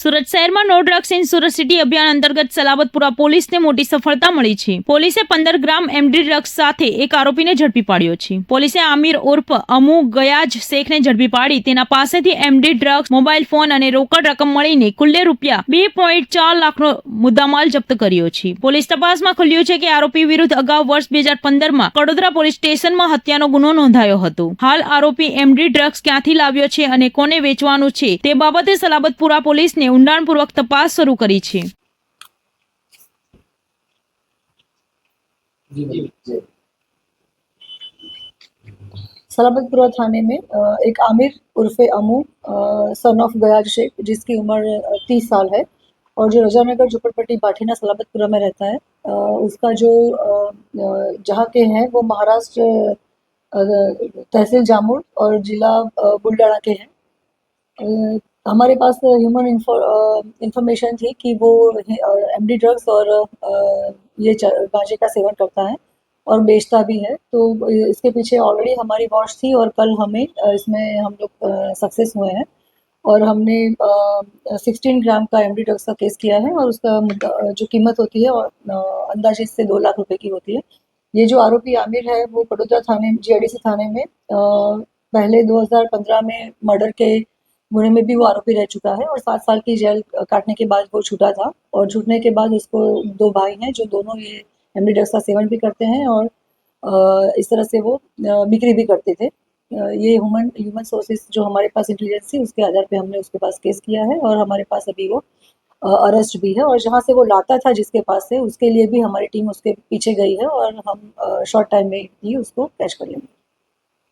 સુરત શહેરમાં no drugs in Surat city અભિયાન અંતર્ગત સલાબતપુરા પોલીસને મોટી સફળતા મળી છે. પોલીસે પંદર ગ્રામ એમડી ડ્રગ્સ સાથે એક આરોપીને ઝડપી પાડ્યો છે. પોલીસે આમિર ઉર્ફ અમુ ગયાજ શેખને ઝડપી પાડી તેના પાસેથી એમડી ડ્રગ્સ, મોબાઈલ ફોન અને રોકડ રકમ મળીને કુલ્લે રૂપિયા બે પોઈન્ટ ચાર લાખનો મુદ્દામાલ જપ્ત કર્યો છે. પોલીસ તપાસમાં ખુલ્યું છે કે આરોપી વિરુદ્ધ અગાઉ વર્ષ બે હજાર પંદરમાં કડોદરા પોલીસ સ્ટેશનમાં હત્યાનો ગુનો નોંધાયો હતો. હાલ આરોપી એમડી ડ્રગ્સ ક્યાંથી લાવ્યો છે અને કોને વેચવાનું છે તે બાબતે સલાબતપુરા પોલીસને ઊંડાણપૂર્વક તપાસ શરૂ કરી છે जी मैम सलाबतपुरा थाने में अ, एक आमिर उर्फे अमू सन ऑफ गयाज शेख जिसकी उम्र तीस साल है और जो रजानगर झुपड़पट्टी बाठीना सलाबतपुरा में रहता है अ, उसका जो अ, अ, जहाँ के हैं वो महाराष्ट्र अ, तहसील जामुन और जिला अ, बुलडाना के हैं अ, हमारे पास ह्यूमन इंफॉर्मेशन थी कि वो एमडी ड्रग्स और ये गांजे का सेवन करता है और बेचता भी है। तो इसके पीछे ऑलरेडी हमारी वॉच थी और कल हमें इसमें हम लोग सक्सेस हुए हैं। और हमने सिक्सटीन ग्राम का एमडी ड्रग्स का केस किया है और उसका जो कीमत होती है अंदाजे से दो लाख रुपए की होती है। ये जो आरोपी आमिर है वो बड़ोदरा थाने जीआईडीसी थाने में अ, पहले 2015 में मर्डर के गुने में भी वो आरोपी रह चुका है और सात साल की जेल काटने के बाद वो छूटा था और छूटने के बाद उसको दो भाई हैं, जो दोनों ये एमडी ड्रग्स का सेवन भी करते हैं और इस तरह से वो बिक्री भी करते थे। ये ह्यूमन ह्यूमन सोर्सेज जो हमारे पास इंटेलिजेंस थी, उसके आधार पे हमने उसके पास केस किया है और हमारे पास अभी वो अरेस्ट भी है और जहाँ से वो लाता था जिसके पास से, उसके लिए भी हमारी टीम उसके पीछे गई है और हम शॉर्ट टाइम में ही उसको कैच कर लेंगे।